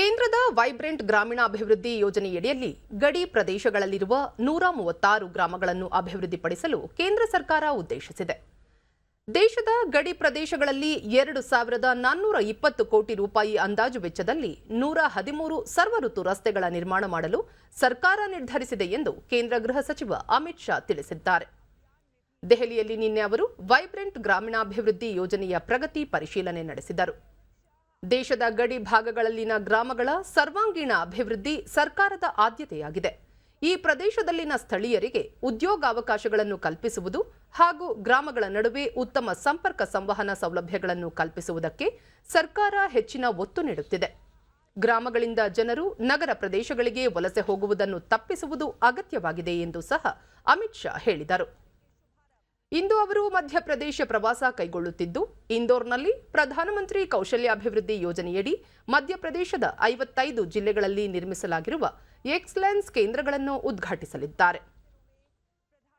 ಕೇಂದ್ರದ ವೈಬ್ರೆಂಟ್ ಗ್ರಾಮೀಣಾಭಿವೃದ್ಧಿ ಯೋಜನೆಯಡಿಯಲ್ಲಿ ಗಡಿ ಪ್ರದೇಶಗಳಲ್ಲಿರುವ ನೂರ ಮೂವತ್ತಾರು ಗ್ರಾಮಗಳನ್ನು ಅಭಿವೃದ್ಧಿಪಡಿಸಲು ಕೇಂದ್ರ ಸರ್ಕಾರ ಉದ್ದೇಶಿಸಿದೆ. ದೇಶದ ಗಡಿ ಪ್ರದೇಶಗಳಲ್ಲಿ ಎರಡು ಸಾವಿರದ ನಾನ್ನೂರ ಇಪ್ಪತ್ತು ಕೋಟಿ ರೂಪಾಯಿ ಅಂದಾಜು ವೆಚ್ಚದಲ್ಲಿ ನೂರ ಹದಿಮೂರು ಸರ್ವಋತು ರಸ್ತೆಗಳ ನಿರ್ಮಾಣ ಮಾಡಲು ಸರ್ಕಾರ ನಿರ್ಧರಿಸಿದೆ ಎಂದು ಕೇಂದ್ರ ಗೃಹ ಸಚಿವ ಅಮಿತ್ ಶಾ ತಿಳಿಸಿದ್ದಾರೆ. ದೆಹಲಿಯಲ್ಲಿ ನಿನ್ನೆ ಅವರು ವೈಬ್ರೆಂಟ್ ಗ್ರಾಮೀಣಾಭಿವೃದ್ಧಿ ಯೋಜನೆಯ ಪ್ರಗತಿ ಪರಿಶೀಲನೆ ನಡೆಸಿದರು. ದೇಶದ ಗಡಿ ಭಾಗಗಳಲ್ಲಿನ ಗ್ರಾಮಗಳ ಸರ್ವಾಂಗೀಣ ಅಭಿವೃದ್ಧಿ ಸರ್ಕಾರದ ಆದ್ಯತೆಯಾಗಿದೆ. ಈ ಪ್ರದೇಶದಲ್ಲಿನ ಸ್ಥಳೀಯರಿಗೆ ಉದ್ಯೋಗಾವಕಾಶಗಳನ್ನು ಕಲ್ಪಿಸುವುದು ಹಾಗೂ ಗ್ರಾಮಗಳ ನಡುವೆ ಉತ್ತಮ ಸಂಪರ್ಕ ಸಂವಹನ ಸೌಲಭ್ಯಗಳನ್ನು ಕಲ್ಪಿಸುವುದಕ್ಕೆ ಸರ್ಕಾರ ಹೆಚ್ಚಿನ ಒತ್ತು ನೀಡುತ್ತಿದೆ. ಗ್ರಾಮಗಳಿಂದ ಜನರು ನಗರ ಪ್ರದೇಶಗಳಿಗೆ ವಲಸೆ ಹೋಗುವುದನ್ನು ತಪ್ಪಿಸುವುದು ಅಗತ್ಯವಾಗಿದೆ ಎಂದು ಸಹ ಅಮಿತ್ ಶಾ ಹೇಳಿದರು. ಇಂದು ಅವರು ಮಧ್ಯಪ್ರದೇಶ ಪ್ರವಾಸ ಕೈಗೊಳ್ಳುತ್ತಿದ್ದು, ಇಂದೋರ್ನಲ್ಲಿ ಪ್ರಧಾನಮಂತ್ರಿ ಕೌಶಲ್ಯಾಭಿವೃದ್ಧಿ ಯೋಜನೆಯಡಿ ಮಧ್ಯಪ್ರದೇಶದ ಐವತ್ತೈದು ಜಿಲ್ಲೆಗಳಲ್ಲಿ ನಿರ್ಮಿಸಲಾಗಿರುವ ಎಕ್ಸಲೆನ್ಸ್ ಕೇಂದ್ರಗಳನ್ನು ಉದ್ಘಾಟಿಸಲಿದ್ದಾರೆ.